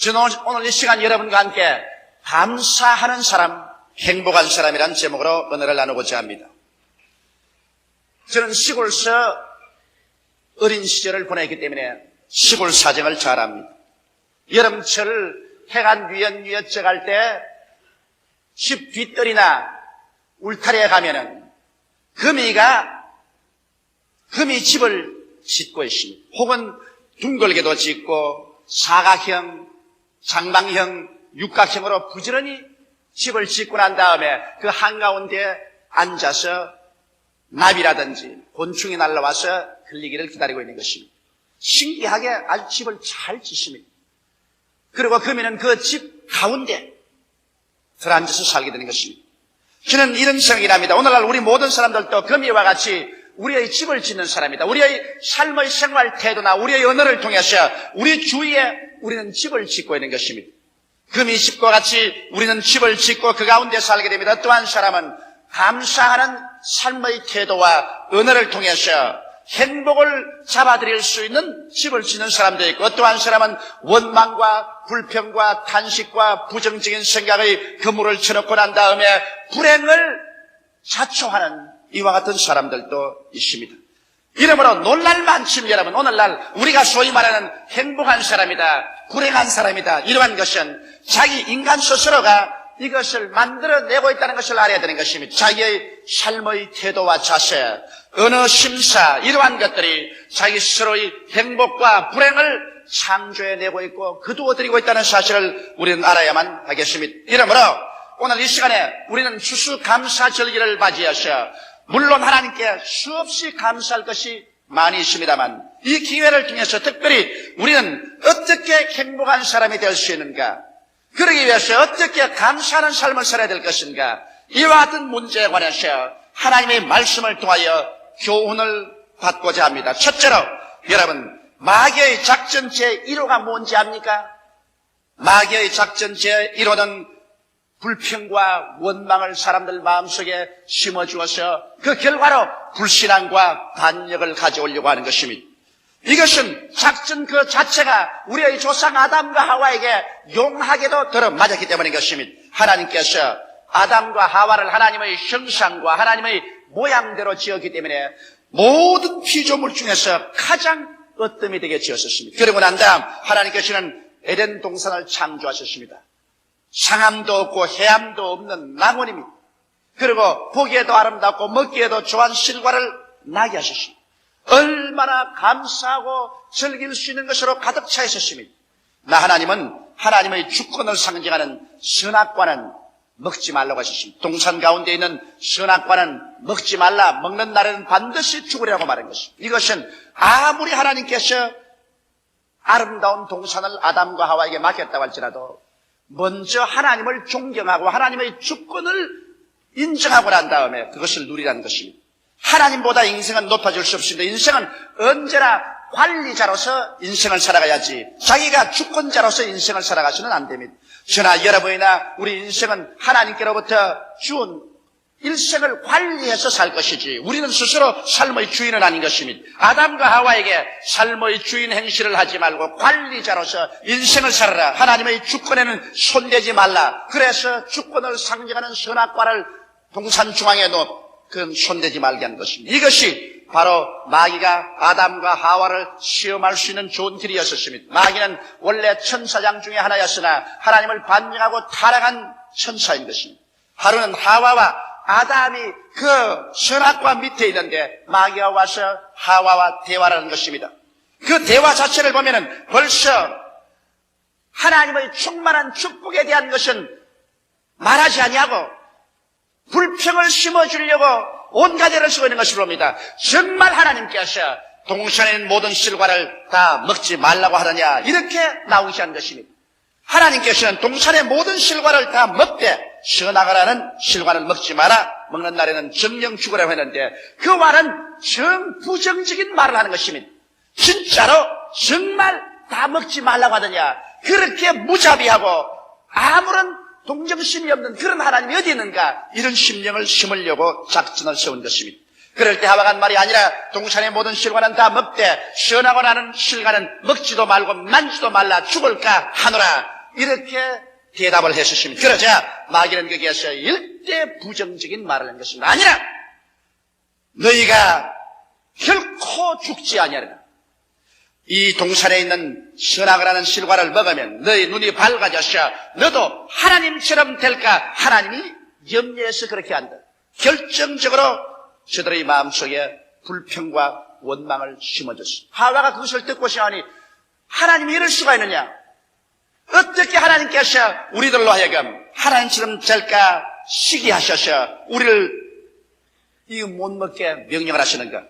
저는 오늘- 이 시간 여러분과 함께 감사하는 사람, 행복한 사람이라는 제목으로 은혜를 나누고자 합니다. 저는 시골서 어린 시절을 보냈기 때문에 시골 사정을 잘 압니다. 여름철 해가 뉘엿뉘엿져 갈때집 뒷뜰이나 울타리에 가면은 금이가 금이 집을 짓고 있습니다. 혹은 둥글게도 짓고 사각형, 장방형, 육각형으로 부지런히 집을 짓고 난 다음에 그 한가운데 앉아서 나비라든지 곤충이 날라와서 걸리기를 기다리고 있는 것입니다. 신기하게 아주 집을 잘 짓습니다. 그리고 금이는 그 집 가운데 들어앉아서 살게 되는 것입니다. 저는 이런 생각이 납니다. 오늘날 우리 모든 사람들도 금이와 같이 우리의 집을 짓는 사람이다. 우리의 삶의 생활 태도나 우리의 언어를 통해서 우리 주위에 우리는 집을 짓고 있는 것입니다. 금이 집과 같이 우리는 집을 짓고 그 가운데 살게 됩니다. 또한 사람은 감사하는 삶의 태도와 언어를 통해서 행복을 잡아들일 수 있는 집을 짓는 사람도 있고 또한 사람은 원망과 불평과 탄식과 부정적인 생각의 그물을 쳐놓고 난 다음에 불행을 자초하는 이와 같은 사람들도 있습니다. 이러므로 놀랄 만큼 여러분 오늘날 우리가 소위 말하는 행복한 사람이다 불행한 사람이다 이러한 것은 자기 인간 스스로가 이것을 만들어내고 있다는 것을 알아야 되는 것입니다. 자기의 삶의 태도와 자세, 언어 심사 이러한 것들이 자기 스스로의 행복과 불행을 창조해내고 있고 거두어들이고 있다는 사실을 우리는 알아야만 하겠습니다. 이러므로 오늘 이 시간에 우리는 추수감사절기를 맞이하셔 물론 하나님께 수없이 감사할 것이 많이 있습니다만 이 기회를 통해서 특별히 우리는 어떻게 행복한 사람이 될 수 있는가 그러기 위해서 어떻게 감사하는 삶을 살아야 될 것인가 이와 같은 문제에 관해서 하나님의 말씀을 통하여 교훈을 받고자 합니다. 첫째로 여러분 마귀의 작전 제1호가 뭔지 압니까? 마귀의 작전 제1호는 불평과 원망을 사람들 마음속에 심어주어서 그 결과로 불신앙과 반역을 가져오려고 하는 것입니다. 이것은 작전 그 자체가 우리의 조상 아담과 하와에게 용하게도 들어맞았기 때문인 것입니다. 하나님께서 아담과 하와를 하나님의 형상과 하나님의 모양대로 지었기 때문에 모든 피조물 중에서 가장 어뜸이 되게 지었었습니다. 그리고 난 다음 하나님께서는 에덴 동산을 창조하셨습니다. 상함도 없고 해함도 없는 낙원입니다. 그리고 보기에도 아름답고 먹기에도 좋은 실과를 나게 하셨습니다. 얼마나 감사하고 즐길 수 있는 것으로 가득 차 있었습니다. 나 하나님은 하나님의 주권을 상징하는 선악과는 먹지 말라고 하셨습니다. 동산 가운데 있는 선악과는 먹지 말라. 먹는 날에는 반드시 죽으리라고 말한 것입니다. 이것은 아무리 하나님께서 아름다운 동산을 아담과 하와에게 맡겼다고 할지라도 먼저 하나님을 존경하고 하나님의 주권을 인정하고 난 다음에 그것을 누리라는 것입니다. 하나님보다 인생은 높아질 수 없습니다. 인생은 언제나 관리자로서 인생을 살아가야지 자기가 주권자로서 인생을 살아가서는 안 됩니다. 저나 여러분이나 우리 인생은 하나님께로부터 주은 일생을 관리해서 살 것이지 우리는 스스로 삶의 주인은 아닌 것입니다. 아담과 하와에게 삶의 주인 행실을 하지 말고 관리자로서 인생을 살아라. 하나님의 주권에는 손대지 말라. 그래서 주권을 상징하는 선악과를 동산 중앙에 놓 그건 손대지 말게 한 것입니다. 이것이 바로 마귀가 아담과 하와를 시험할 수 있는 좋은 길이었습니다. 마귀는 원래 천사장 중에 하나였으나 하나님을 반역하고 타락한 천사인 것입니다. 하루는 하와와 아담이 그 선악과 밑에 있는데 마귀가 와서 하와와 대화를 하는 것입니다. 그 대화 자체를 보면은 벌써 하나님의 충만한 축복에 대한 것은 말하지 아니하고 불평을 심어주려고 온갖 애를 쓰고 있는 것을 봅니다. 정말 하나님께서 동산에 있는 모든 실과를 다 먹지 말라고 하느냐 이렇게 나오지 않은 것입니다. 하나님께서는 동산의 모든 실과를 다 먹되 쉬어나가라는 실과는 먹지 마라. 먹는 날에는 정령 죽으라고 했는데 그 말은 정 부정적인 말을 하는 것입니다. 진짜로 정말 다 먹지 말라고 하느냐 그렇게 무자비하고 아무런 동정심이 없는 그런 하나님이 어디 있는가 이런 심령을 심으려고 작전을 세운 것입니다. 그럴 때 하와가 한 말이 아니라 동산의 모든 실과는 다 먹되 시원하고 나는 실과는 먹지도 말고 만지도 말라 죽을까 하노라 이렇게 대답을 했으십니다. 그러자 마귀는 거기에서 일대 부정적인 말을 한 것입니다. 아니라 너희가 결코 죽지 아니하리라. 이 동산에 있는 선악을 실과를 먹으면 너희 눈이 밝아져서 너도 하나님처럼 될까 하나님이 염려해서 그렇게 한다. 결정적으로 저들의 마음속에 불평과 원망을 심어줬어. 하와가 그것을 듣고 시하니 하나님이 이럴 수가 있느냐? 어떻게 하나님께서 우리들로 하여금 하나님처럼 될까 시기 하셔서 우리를 이 못 먹게 명령을 하시는가?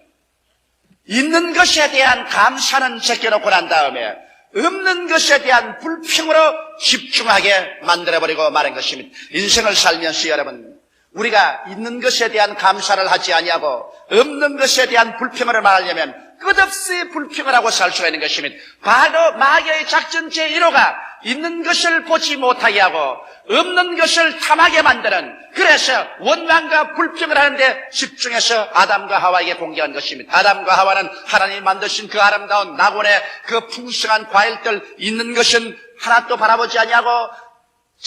있는 것에 대한 감사는 제껴놓고 난 다음에 없는 것에 대한 불평으로 집중하게 만들어버리고 마는 것입니다. 인생을 살면서 여러분 우리가 있는 것에 대한 감사를 하지 아니하고 없는 것에 대한 불평을 말하려면 끝없이 불평을 하고 살 수가 있는 것입니다. 바로 마귀의 작전 제1호가 있는 것을 보지 못하게 하고 없는 것을 탐하게 만드는 그래서 원망과 불평을 하는데 집중해서 아담과 하와에게 공개한 것입니다. 아담과 하와는 하나님이 만드신 그 아름다운 낙원의 그 풍성한 과일들 있는 것은 하나도 바라보지 아니하고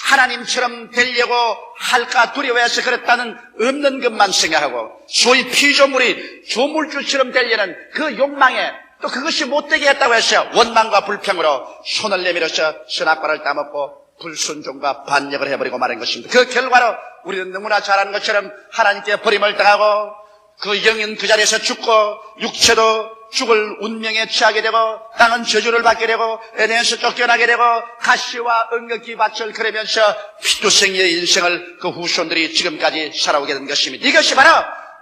하나님처럼 되려고 할까 두려워해서 그랬다는 없는 것만 생각하고 소위 피조물이 조물주처럼 되려는 그 욕망에 또 그것이 못되게 했다고 해서 원망과 불평으로 손을 내밀어서 선악과를 따먹고 불순종과 반역을 해버리고 마는 것입니다. 그 결과로 우리는 너무나 잘 아는 것처럼 하나님께 버림을 당하고 그 영은 그 자리에서 죽고 육체도 죽을 운명에 취하게 되고 땅은 저주를 받게 되고 에덴에서 쫓겨나게 되고 가시와 응극기 밭을 그러면서 피투성이의 인생을 그 후손들이 지금까지 살아오게 된 것입니다. 이것이 바로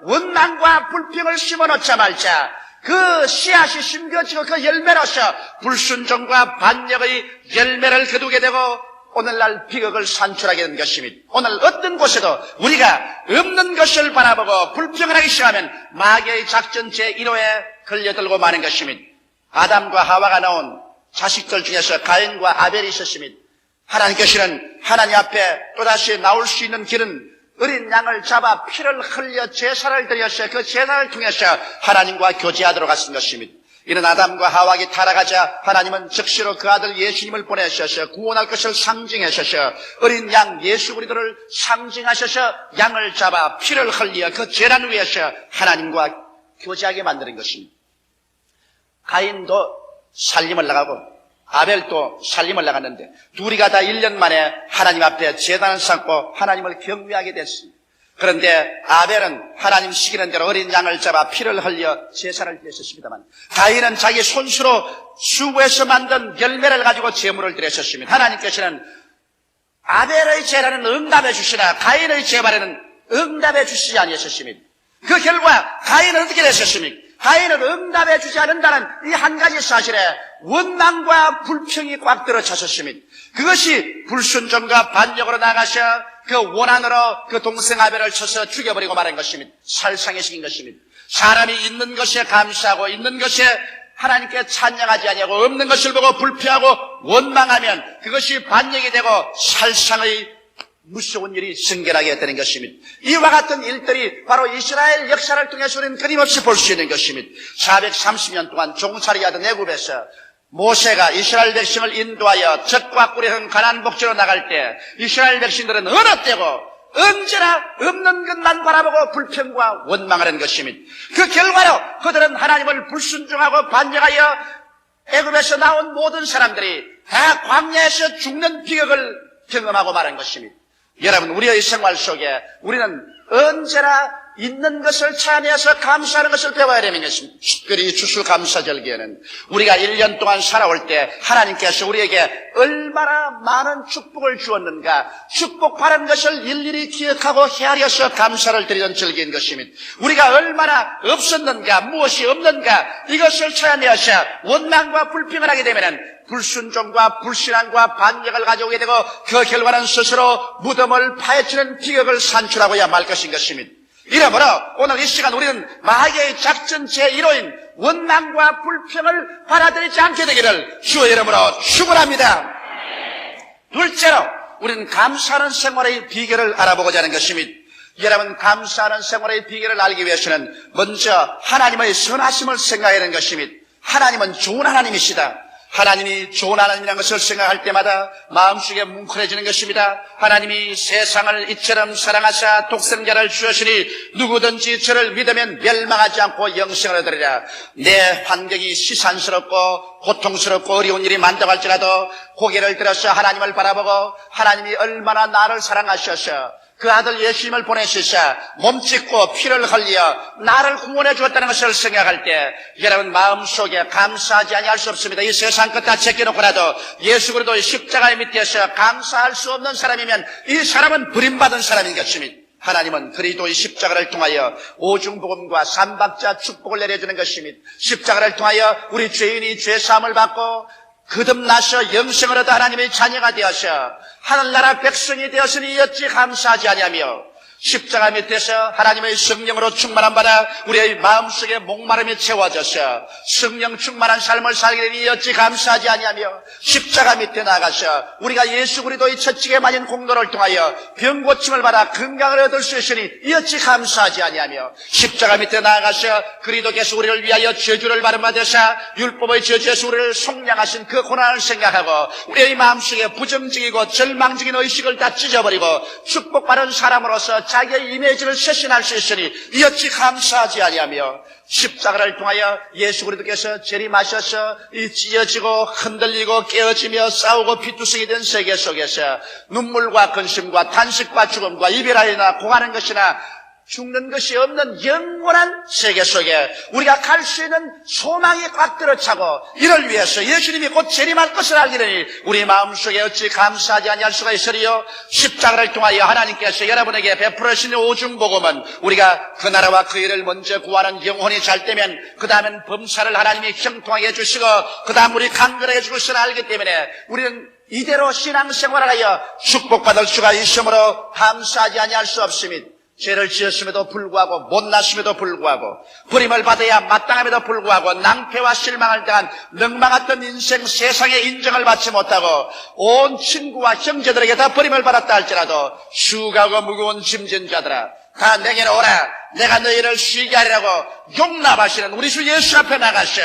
원망과 불평을 심어놓자 말자 그 씨앗이 심겨지고 그 열매로서 불순종과 반역의 열매를 거두게 되고 오늘날 비극을 산출하게 된 것입니다. 오늘 어떤 곳에도 우리가 없는 것을 바라보고 불평을 하기 시작하면 마귀의 작전 제1호에 걸려들고 마는 것입니다. 아담과 하와가 나온 자식들 중에서 가인과 아벨이 있었습니다. 하나님께서는 하나님 앞에 또다시 나올 수 있는 길은 어린 양을 잡아 피를 흘려 제사를 드려서 그 제사를 통해서 하나님과 교제하도록 하신 것입니다. 이런 아담과 하와가 타락하자 하나님은 즉시로 그 아들 예수님을 보내셔서 구원할 것을 상징하셔서 어린 양 예수 그리스도를 상징하셔서 양을 잡아 피를 흘려 그 재단 위에서 하나님과 교제하게 만드는 것입니다. 가인도 살림을 나가고 아벨도 살림을 나갔는데 둘이가 다 1년 만에 하나님 앞에 재단을 쌓고 하나님을 경외하게 됐습니다. 그런데 아벨은 하나님 시키는 대로 어린 양을 잡아 피를 흘려 제사를 드렸었습니다만 가인은 자기 손수로 수구에서 만든 열매를 가지고 제물을 드렸었습니다. 하나님께서는 아벨의 제사는 응답해 주시나 가인의 제발에는 응답해 주시지 아니하셨습니다. 그 결과 가인은 어떻게 되셨습니까? 가인은 응답해 주지 않는다는 이 한 가지 사실에 원망과 불평이 꽉 들어찼었습니다. 그것이 불순종과 반역으로 나가셔 그 원한으로 그 동생 아벨을 쳐서 죽여버리고 말한 것입니다. 살상해시킨 것입니다. 사람이 있는 것에 감사하고 있는 것에 하나님께 찬양하지 아니하고 없는 것을 보고 불평하고 원망하면 그것이 반역이 되고 살상의 무서운 일이 생겨나게 되는 것입니다. 이와 같은 일들이 바로 이스라엘 역사를 통해서 우리는 끊임없이 볼 수 있는 것입니다. 430년 동안 종살이하던 애굽에서 모세가 이스라엘 백성을 인도하여 적과 꿀에 가난 복지로 나갈 때 이스라엘 백성들은 어느 때고 언제나 없는 것만 바라보고 불평과 원망을 한 것입니다. 그 결과로 그들은 하나님을 불순종하고 반역하여 애굽에서 나온 모든 사람들이 다 광야에서 죽는 비극을 경험하고 말한 것입니다. 여러분, 우리의 생활 속에 우리는 언제나 있는 것을 찬양해서 감사하는 것을 배워야 되는 것입니다. 특별히 추수감사절기에는 우리가 1년 동안 살아올 때 하나님께서 우리에게 얼마나 많은 축복을 주었는가 축복받은 것을 일일이 기억하고 헤아려서 감사를 드리던 절기인 것입니다. 우리가 얼마나 없었는가 무엇이 없는가 이것을 찾아내어서 원망과 불평을 하게 되면 불순종과 불신앙과 반역을 가져오게 되고 그 결과는 스스로 무덤을 파헤치는 비극을 산출하고야 말 것인 것입니다. 이러므로 오늘 이 시간 우리는 마귀의 작전 제1호인 원망과 불평을 받아들이지 않게 되기를 주의 이름으로 축원합니다. 둘째로 우리는 감사하는 생활의 비결을 알아보고자 하는 것입니다. 여러분 감사하는 생활의 비결을 알기 위해서는 먼저 하나님의 선하심을 생각해야 하는 것입니다. 하나님은 좋은 하나님이시다. 하나님이 좋은 하나님이라는 것을 생각할 때마다 마음속에 뭉클해지는 것입니다. 하나님이 세상을 이처럼 사랑하사 독생자를 주셨으니 누구든지 저를 믿으면 멸망하지 않고 영생을 얻으리라. 내 환경이 시산스럽고 고통스럽고 어려운 일이 만족할지라도 고개를 들어서 하나님을 바라보고 하나님이 얼마나 나를 사랑하셔서 그 아들 예수님을 보내시사 몸짓고 피를 흘려 나를 구원해 주었다는 것을 생각할 때 여러분 마음속에 감사하지 아니할 수 없습니다. 이 세상 끝다 제껴놓고라도 예수 그리스도의 십자가의 밑에서 감사할 수 없는 사람이면 이 사람은 버림받은 사람인 것입니다. 하나님은 그리스도의 십자가를 통하여 오중복음과 삼박자 축복을 내려주는 것입니다. 십자가를 통하여 우리 죄인이 죄사함을 받고 거듭나서 영생을 얻어 하나님의 자녀가 되어서 하늘나라 백성이 되었으니 어찌 감사하지 아니하며 십자가 밑에서 하나님의 성령으로 충만한 바라 우리의 마음속에 목마름이 채워져서 성령 충만한 삶을 살게 되니 어찌 감사하지 아니하며 십자가 밑에 나가서 우리가 예수 그리스도의 처치게 많은 공로를 통하여 병 고침을 받아 건강을 얻을 수 있으니 어찌 감사하지 아니하며 십자가 밑에 나가서 그리스도께서 우리를 위하여 저주를 받음받으사 율법의 저주에서 우리를 속량하신 그 고난을 생각하고 우리의 마음속에 부정적이고 절망적인 의식을 다 찢어버리고 축복받은 사람으로서 자기의 이미지를 쇄신할 수 있으니 이어찌 감사하지 아니하며 십자가를 통하여 예수 그리스도께서 재림하셔서 이 찢어지고 흔들리고 깨어지며 싸우고 피투성이 된 세계 속에서 눈물과 근심과 탄식과 죽음과 이별하여나 공하는 것이나 죽는 것이 없는 영원한 세계 속에 우리가 갈 수 있는 소망이 꽉 들어차고 이를 위해서 예수님이 곧 재림할 것을 알기니 우리 마음속에 어찌 감사하지 아니할 수가 있으리요 십자가를 통하여 하나님께서 여러분에게 베풀으신 오중 복음은 우리가 그 나라와 그 일을 먼저 구하는 영혼이 잘 되면 그 다음엔 범사를 하나님이 형통하게 해주시고 그 다음 우리 강건하게 해줄 것을 알기 때문에 우리는 이대로 신앙생활을 하여 축복받을 수가 있으므로 감사하지 아니할 수 없습니다. 죄를 지었음에도 불구하고 못났음에도 불구하고 버림을 받아야 마땅함에도 불구하고 낭패와 실망을 당한 넉망했던 인생 세상에 인정을 받지 못하고 온 친구와 형제들에게 다 버림을 받았다 할지라도 수가고 무거운 짐진 자들아 다 내게로 오라. 내가 너희를 쉬게 하리라고 용납하시는 우리 주 예수 앞에 나가셔.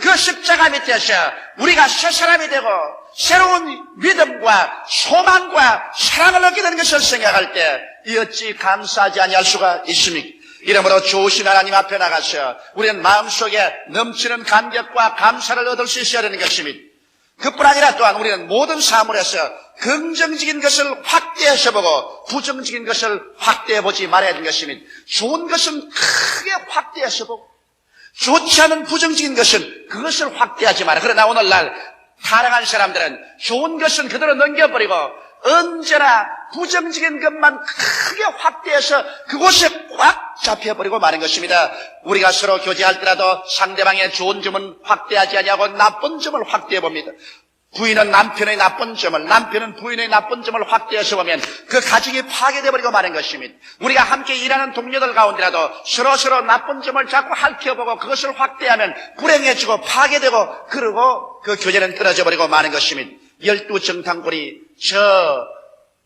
그 십자가 밑에서 우리가 새 사람이 되고 새로운 믿음과 소망과 사랑을 얻게 되는 것을 생각할 때 이 어찌 감사하지 아니할 수가 있습니까? 이러므로 좋으신 하나님 앞에 나가서 우리는 마음속에 넘치는 감격과 감사를 얻을 수 있어야 되는 것입니다. 그뿐 아니라 또한 우리는 모든 사물에서 긍정적인 것을 확대해서 보고 부정적인 것을 확대해 보지 말아야 하는 것입니다. 좋은 것은 크게 확대해서 보고 좋지 않은 부정적인 것은 그것을 확대하지 마라. 그러나 오늘날 타락한 사람들은 좋은 것은 그대로 넘겨버리고 언제나 부정적인 것만 크게 확대해서 그곳에 꽉 잡혀버리고 마는 것입니다. 우리가 서로 교제할 때라도 상대방의 좋은 점은 확대하지 아니하고 나쁜 점을 확대해 봅니다. 부인은 남편의 나쁜 점을, 남편은 부인의 나쁜 점을 확대해서 보면 그 가정이 파괴되어버리고 마는 것입니다. 우리가 함께 일하는 동료들 가운데라도 서로 서로 나쁜 점을 자꾸 핥혀보고 그것을 확대하면 불행해지고 파괴되고 그러고 그 교제는 떨어져 버리고 마는 것입니다. 열두 정탐꾼이 저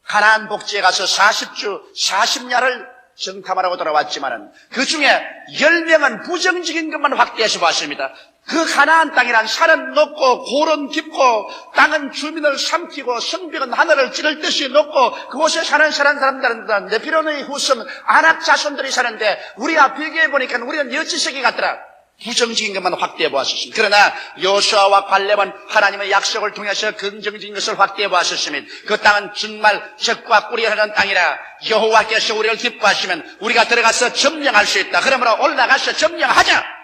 가나안 복지에 가서 40주, 40야를 정탐하라고 돌아왔지만은 그 중에 10명은 부정적인 것만 확대해서 봤습니다. 그 가나안 땅이란 산은 높고 고른 깊고 땅은 주민을 삼키고 성벽은 하늘을 찌를 듯이 높고 그곳에 사는 사는 사람들은 네피론의 후손 아낙 자손들이 사는데 우리가 비교해 보니까 우리는 여지세기 같더라. 부정적인 것만 확대해 보았습니다. 그러나 요수아와 갈렙은 하나님의 약속을 통해서 긍정적인 것을 확대해 보았습니다. 그 땅은 정말 적과 꿀이 흐르는 땅이라 여호와께서 우리를 기뻐하시면 우리가 들어가서 점령할 수 있다. 그러므로 올라가서 점령하자.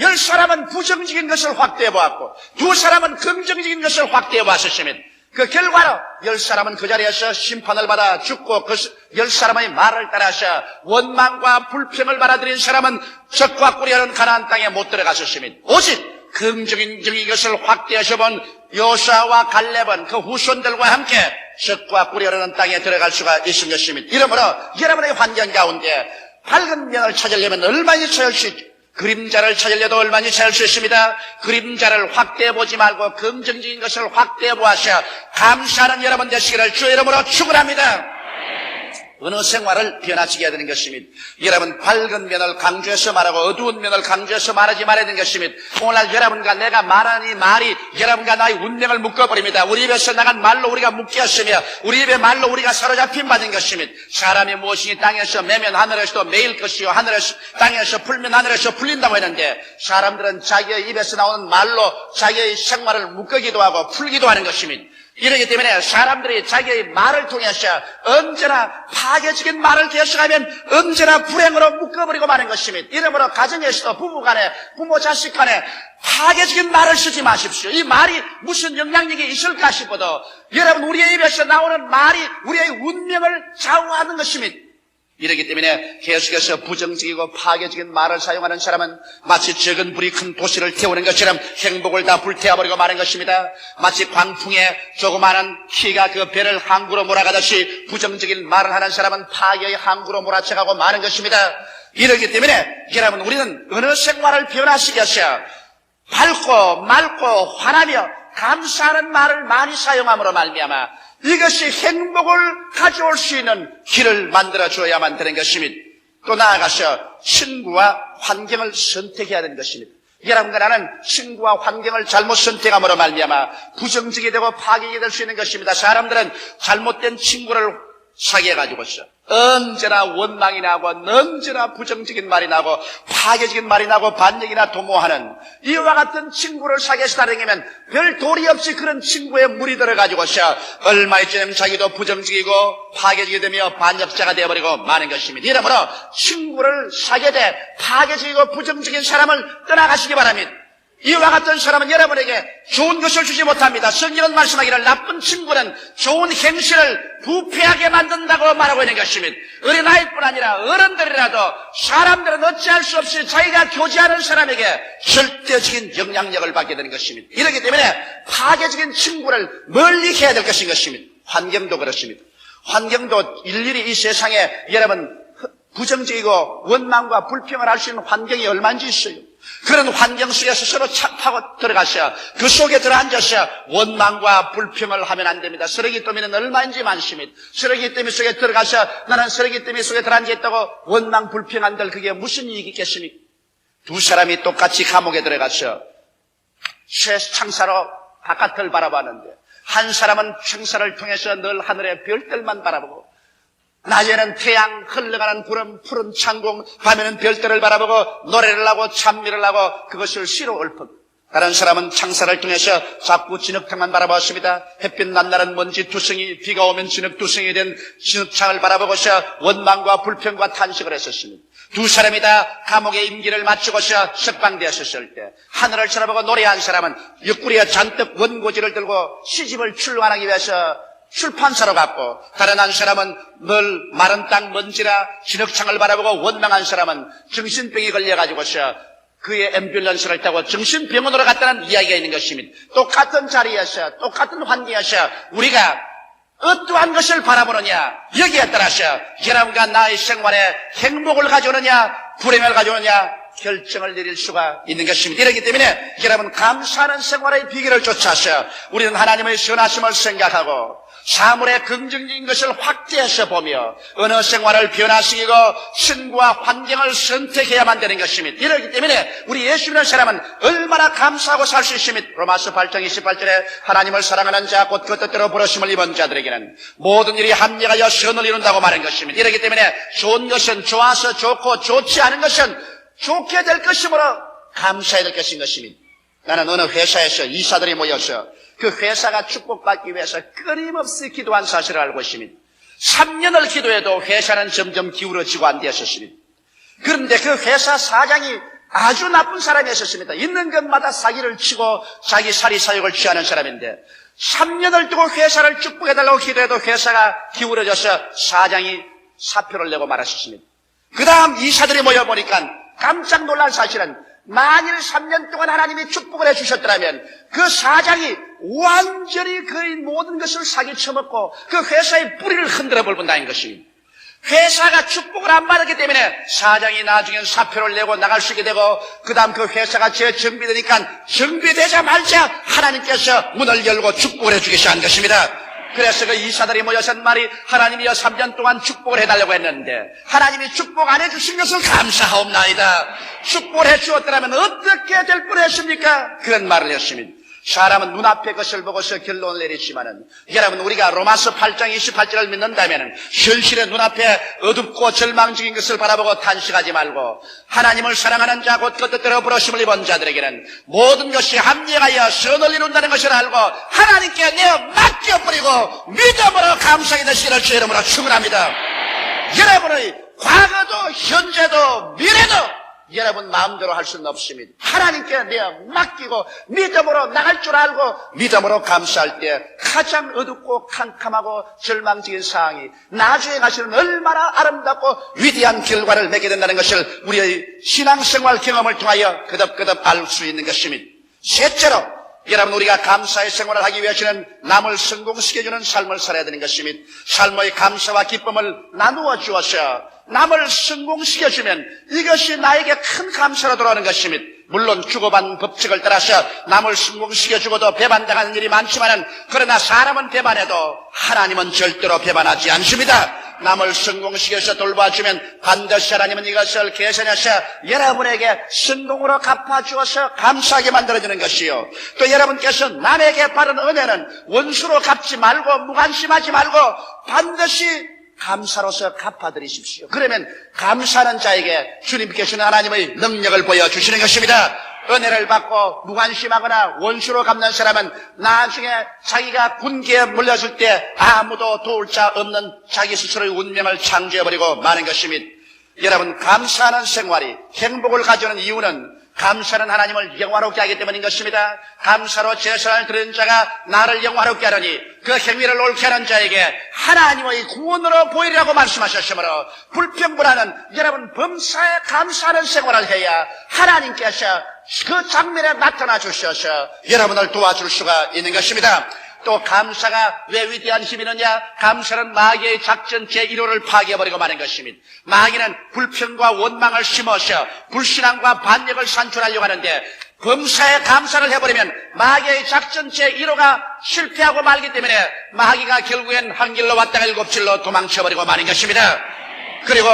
열 사람은 부정적인 것을 확대해 보았고 두 사람은 긍정적인 것을 확대해 보았습니다. 그 결과로 열 사람은 그 자리에서 심판을 받아 죽고 그 열 사람의 말을 따라서 원망과 불평을 받아들인 사람은 적과 꿀이하는 가나안 땅에 못 들어갔었습니다. 오직 긍정적인 것을 확대하셔 본 요사와 갈렙은 그 후손들과 함께 적과 꿀이하는 땅에 들어갈 수가 것입니다. 이러므로 여러분의 환경 가운데 밝은 면을 찾으려면 얼마나 찾을 수 있죠? 그림자를 찾으려도 얼마나 찾을 수 있습니다. 그림자를 확대해 보지 말고 긍정적인 것을 확대해 보아서 감사하는 여러분 되시기를 주의 이름으로 축원합니다. 어느 생활을 변화시켜야 되는 것입니다. 여러분 밝은 면을 강조해서 말하고 어두운 면을 강조해서 말하지 말아야 되는 것입니다. 오늘날 여러분과 내가 말하는 이 말이 여러분과 나의 운명을 묶어버립니다. 우리 입에서 나간 말로 우리가 묶였으며 우리 입의 말로 우리가 사로잡힌 받은 것입니다. 사람이 무엇이니 땅에서 매면 하늘에서도 매일 것이요 하늘에서 땅에서 풀면 하늘에서 풀린다고 했는데 사람들은 자기의 입에서 나오는 말로 자기의 생활을 묶기도 하고 풀기도 하는 것입니다. 이러기 때문에 사람들이 자기의 말을 통해서 언제나 파괴적인 말을 계속하면 언제나 불행으로 묶어버리고 마는 것입니다. 이러므로 가정에서도 부부간에 부모 자식 간에 파괴적인 말을 쓰지 마십시오. 이 말이 무슨 영향력이 있을까 싶어도 여러분 우리의 입에서 나오는 말이 우리의 운명을 좌우하는 것입니다. 이러기 때문에 계속해서 부정적이고 파괴적인 말을 사용하는 사람은 마치 적은 불이 큰 도시를 태우는 것처럼 행복을 다 불태워버리고 마는 것입니다. 마치 광풍에 조그마한 키가 그 배를 항구로 몰아가듯이 부정적인 말을 하는 사람은 파괴의 항구로 몰아쳐가고 마는 것입니다. 이러기 때문에 여러분 우리는 어느 생활을 변화시켜서 밝고 맑고 환하며 감사하는 말을 많이 사용함으로 말미암아 이것이 행복을 가져올 수 있는 길을 만들어 줘야만 되는 것입니다. 또 나아가서 친구와 환경을 선택해야 되는 것입니다. 여러분과 나는 친구와 환경을 잘못 선택함으로 말미암아 부정적이 되고 파괴가 될수 있는 것입니다. 사람들은 잘못된 친구를 사귀어 가지고서 언제나 원망이 나고 언제나 부정적인 말이 나고 파괴적인 말이 나고 반역이나 도모하는 이와 같은 친구를 사귀어서 다니면 별 도리 없이 그런 친구의 물이 들어가지고서 얼마 있지면 자기도 부정적이고 파괴적이 되며 반역자가 되어버리고 마는 것입니다. 이러므로 친구를 사귀게 돼 파괴적이고 부정적인 사람을 떠나가시기 바랍니다. 이와 같은 사람은 여러분에게 좋은 것을 주지 못합니다. 성경은 말씀하기를 나쁜 친구는 좋은 행실을 부패하게 만든다고 말하고 있는 것입니다. 어린아이뿐 아니라 어른들이라도 사람들은 어찌할 수 없이 자기가 교제하는 사람에게 절대적인 영향력을 받게 되는 것입니다. 이렇기 때문에 파괴적인 친구를 멀리 해야 될 것인 것입니다. 환경도 그렇습니다. 환경도 일일이 이 세상에 여러분 부정적이고 원망과 불평을 할 수 있는 환경이 얼마인지 있어요. 그런 환경 속에서 서로 착하고 들어가셔. 그 속에 들어앉아서 원망과 불평을 하면 안 됩니다. 쓰레기 더미는 얼마인지 많습니다. 쓰레기 더미 속에 들어가서 나는 쓰레기 더미 속에 들어앉아 있다고 원망 불평한들 그게 무슨 이익이 있겠습니까? 두 사람이 똑같이 감옥에 들어가서 새 창사로 바깥을 바라봤는데 한 사람은 창사를 통해서 늘 하늘의 별들만 바라보고 낮에는 태양 흘러가는 구름 푸른 창공 밤에는 별들을 바라보고 노래를 하고 찬미를 하고 그것을 시로 읊은 다른 사람은 창사를 통해서 자꾸 진흙탕만 바라봤습니다. 햇빛 난 날은 먼지 투성이 비가 오면 진흙 투성이 된 진흙창을 바라보고서 원망과 불평과 탄식을 했었습니다. 두 사람이 다 감옥의 임기를 마치고서 석방되었을 때 하늘을 쳐다보고 노래한 사람은 옆구리에 잔뜩 원고지를 들고 시집을 출간하기 위해서 출판사로 갔고 다른 한 사람은 늘 마른 땅 먼지라 진흙창을 바라보고 원망한 사람은 정신병이 걸려가지고서 그의 앰뷸런스를 타고 정신병원으로 갔다는 이야기가 있는 것입니다. 똑같은 자리에서 똑같은 환경에서 우리가 어떠한 것을 바라보느냐 여기에 따라서 여러분과 나의 생활에 행복을 가져오느냐 불행을 가져오느냐 결정을 내릴 수가 있는 것입니다. 이렇기 때문에 여러분 감사하는 생활의 비결을 쫓아서 우리는 하나님의 선하심을 생각하고 사물의 긍정적인 것을 확대해서 보며 어느 생활을 변화시키고 신과 환경을 선택해야만 되는 것입니다. 이렇기 때문에 우리 예수 믿는 사람은 얼마나 감사하고 살 수 있습니다. 로마서 8장 28절에 하나님을 사랑하는 자 곧 그 뜻대로 부르심을 입은 자들에게는 모든 일이 합리하여 선을 이룬다고 말한 것입니다. 이렇기 때문에 좋은 것은 좋아서 좋고 좋지 않은 것은 좋게 될 것이므로 감사해야 될 것인 것입니다. 나는 어느 회사에서 이사들이 모여서 그 회사가 축복받기 위해서 끊임없이 기도한 사실을 알고 있습니다. 3년을 기도해도 회사는 점점 기울어지고 안 되었습니다. 그런데 그 회사 사장이 아주 나쁜 사람이었습니다. 있는 것마다 사기를 치고 자기 사리 사욕을 취하는 사람인데 3년을 두고 회사를 축복해달라고 기도해도 회사가 기울어져서 사장이 사표를 내고 말았습니다. 그 다음 이사들이 모여보니까 깜짝 놀란 사실은 만일 3년 동안 하나님이 축복을 해주셨더라면 그 사장이 완전히 그의 모든 것을 사기쳐먹고 그 회사의 뿌리를 흔들어 볼본다는 것입니다. 회사가 축복을 안 받았기 때문에 사장이 나중엔 사표를 내고 나갈 수 있게 되고 그 다음 그 회사가 재정비되니까 정비되자마자 하나님께서 문을 열고 축복을 해주기 시작한 것입니다. 그래서 그 이사들이 모여서 한 말이 하나님이여 3년 동안 축복을 해달라고 했는데 하나님이 축복 안 해주신 것을 감사하옵나이다. 축복을 해주었더라면 어떻게 될 뻔했습니까? 그런 말을 했습니다. 사람은 눈앞의 것을 보고서 결론을 내리지만은 여러분 우리가 로마서 8장 28절을 믿는다면은 현실의 눈앞에 어둡고 절망적인 것을 바라보고 탄식하지 말고 하나님을 사랑하는 자 곧 그뜻대로 부르심을 입은 자들에게는 모든 것이 합리하여 선을 이룬다는 것을 알고 하나님께 내어 맡겨버리고 믿음으로 감사히 되시기를 주 이름으로 축원합니다. 여러분의 과거도 현재도 미래도 여러분 마음대로 할 수는 없습니다. 하나님께 내어 맡기고 믿음으로 나갈 줄 알고 믿음으로 감사할 때 가장 어둡고 캄캄하고 절망적인 상황이 나중에 가시는 얼마나 아름답고 위대한 결과를 맺게 된다는 것을 우리의 신앙생활 경험을 통하여 그덕그덕 알 수 있는 것입니다. 셋째로 여러분 우리가 감사의 생활을 하기 위해서는 남을 성공시켜주는 삶을 살아야 되는 것입니다. 삶의 감사와 기쁨을 나누어 주어서 남을 성공시켜주면 이것이 나에게 큰 감사로 돌아오는 것입니다. 물론 주고받는 법칙을 따라서 남을 성공시켜주고도 배반당하는 일이 많지만은 그러나 사람은 배반해도 하나님은 절대로 배반하지 않습니다. 남을 성공시켜서 돌봐주면 반드시 하나님은 이것을 계산해서 여러분에게 성공으로 갚아주어서 감사하게 만들어주는 것이요. 또 여러분께서 남에게 받은 은혜는 원수로 갚지 말고 무관심하지 말고 반드시 감사로서 갚아드리십시오. 그러면 감사하는 자에게 주님께서는 하나님의 능력을 보여주시는 것입니다. 은혜를 받고 무관심하거나 원수로 갚는 사람은 나중에 자기가 군기에 물렸을 때 아무도 도울 자 없는 자기 스스로의 운명을 창조해버리고 마는 것입니다. 여러분 감사하는 생활이 행복을 가져오는 이유는 감사는 하나님을 영화롭게 하기 때문인 것입니다. 감사로 제사를 드린 자가 나를 영화롭게 하려니 그 행위를 옳게 하는 자에게 하나님의 구원으로 보이리라고 말씀하셨으므로 불평불하는 여러분 범사에 감사하는 생활을 해야 하나님께서 그 장면에 나타나 주셔서 여러분을 도와줄 수가 있는 것입니다. 또 감사가 왜 위대한 힘이느냐? 감사는 마귀의 작전 제1호를 파괴해버리고 마는 것입니다. 마귀는 불평과 원망을 심어서 불신앙과 반역을 산출하려고 하는데 범사에 감사를 해버리면 마귀의 작전 제1호가 실패하고 말기 때문에 마귀가 결국엔 한 길로 왔다가 일곱 길로 도망쳐버리고 마는 것입니다. 그리고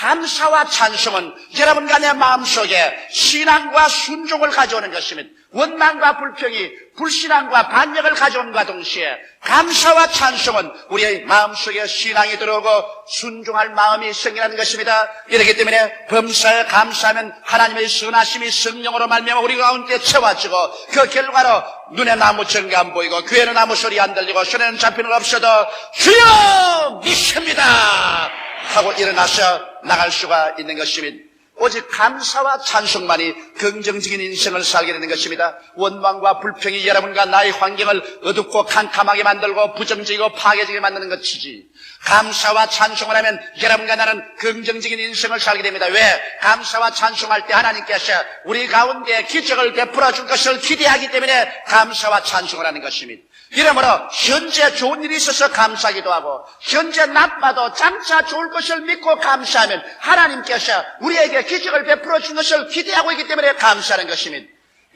감사와 찬송은 여러분과 내 마음속에 신앙과 순종을 가져오는 것입니다. 원망과 불평이 불신앙과 반역을 가져온과 동시에 감사와 찬송은 우리의 마음속에 신앙이 들어오고 순종할 마음이 생기는 것입니다. 이렇기 때문에 범사에 감사하면 하나님의 선하심이 성령으로 말미암아 우리 가운데 채워지고 그 결과로 눈에 나무 전가 안 보이고 귀에는 아무 소리 안 들리고 손에는 잡히는 거 없어도 주여 믿습니다. 하고 일어나서 나갈 수가 있는 것입니다. 오직 감사와 찬송만이 긍정적인 인생을 살게 되는 것입니다. 원망과 불평이 여러분과 나의 환경을 어둡고 캄캄하게 만들고 부정적이고 파괴적이게 만드는 것이지. 감사와 찬송을 하면 여러분과 나는 긍정적인 인생을 살게 됩니다. 왜? 감사와 찬송할 때 하나님께서 우리 가운데 기적을 베풀어 줄 것을 기대하기 때문에 감사와 찬송을 하는 것입니다. 이러므로 현재 좋은 일이 있어서 감사하기도 하고 현재 나빠도 장차 좋을 것을 믿고 감사하면 하나님께서 우리에게 기적을 베풀어 준 것을 기대하고 있기 때문에 감사하는 것입니다.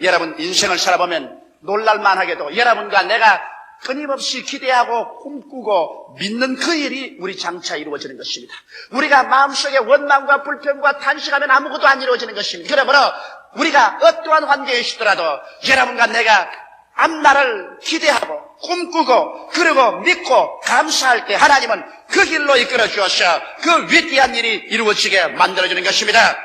여러분 인생을 살아보면 놀랄만하게도 여러분과 내가 끊임없이 기대하고 꿈꾸고 믿는 그 일이 우리 장차 이루어지는 것입니다. 우리가 마음속에 원망과 불평과 탄식하면 아무것도 안 이루어지는 것입니다. 그러므로 우리가 어떠한 환경에 있더라도 여러분과 내가 앞날을 기대하고 꿈꾸고 그리고 믿고 감사할 때 하나님은 그 길로 이끌어 주어서 그 위대한 일이 이루어지게 만들어주는 것입니다.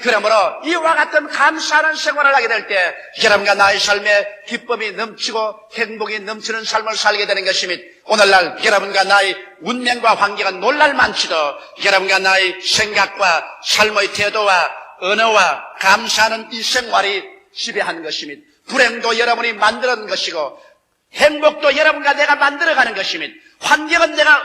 그러므로 이와 같은 감사하는 생활을 하게 될 때 여러분과 나의 삶에 기쁨이 넘치고 행복이 넘치는 삶을 살게 되는 것입니다. 오늘날 여러분과 나의 운명과 환경은 놀랄만치도 여러분과 나의 생각과 삶의 태도와 언어와 감사하는 이 생활이 지배하는 것입니다. 불행도 여러분이 만들어낸 것이고 행복도 여러분과 내가 만들어가는 것입니다. 환경은 내가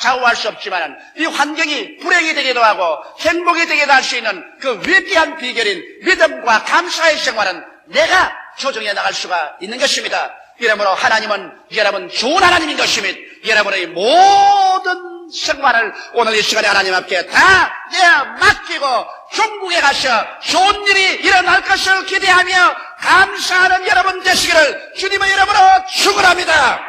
좌우할 수 없지만 이 환경이 불행이 되기도 하고 행복이 되기도 할 수 있는 그 위대한 비결인 믿음과 감사의 생활은 내가 조정해 나갈 수가 있는 것입니다. 이러므로 하나님은 여러분 좋은 하나님인 것입니다. 여러분의 모든 생활을 오늘 이 시간에 하나님 앞에 다 내어 맡기고 중국에 가서 좋은 일이 일어날 것을 기대하며 감사하는 여러분 되시기를 주님의 이름으로 축원합니다.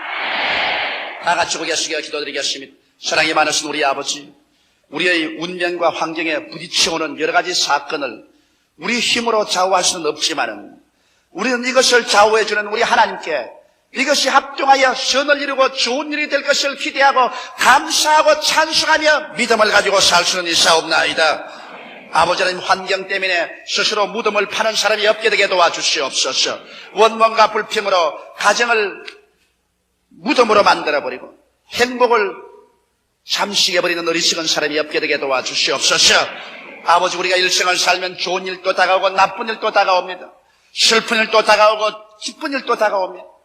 다 같이 고개 숙여 기도드리겠습니다. 사랑이 많으신 우리 아버지, 우리의 운명과 환경에 부딪혀오는 여러 가지 사건을 우리 힘으로 좌우할 수는 없지만은 우리는 이것을 좌우해주는 우리 하나님께 이것이 합동하여 선을 이루고 좋은 일이 될 것을 기대하고 감사하고 찬송하며 믿음을 가지고 살 수는 있사옵나이다. 아버지 하나님 환경 때문에 스스로 무덤을 파는 사람이 없게 되게 도와주시옵소서. 원망과 불평으로 가정을 무덤으로 만들어버리고 행복을 잠식해버리는 어리석은 사람이 없게 되게 도와주시옵소서. 아버지 우리가 일생을 살면 좋은 일도 다가오고 나쁜 일도 다가옵니다. 슬픈 일도 다가오고 기쁜 일도 다가옵니다.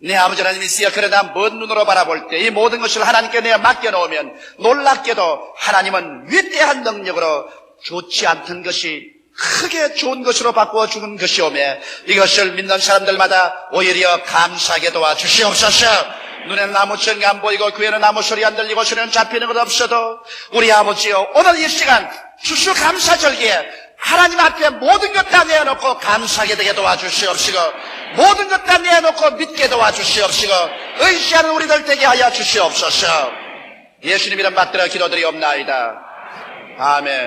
내 아버지 하나님 있어요. 그러나 먼 눈으로 바라볼 때 이 모든 것을 하나님께 내가 맡겨놓으면 놀랍게도 하나님은 위대한 능력으로 좋지 않던 것이 크게 좋은 것으로 바꾸어 주는 것이오매 이것을 믿는 사람들마다 오히려 감사하게 도와주시옵소서. 눈에는 아무 증이 안 보이고 귀에는 아무 소리 안 들리고 손에는 잡히는 것 없어도 우리 아버지요 오늘 이 시간 추수감사절기에 하나님 앞에 모든 것 다 내어놓고 감사하게 되게 도와주시옵시고 모든 것 다 내어놓고 믿게 도와주시옵시고 의지하는 우리들 되게 하여 주시옵소서. 예수님 이름 받들어 기도드리옵나이다. 아멘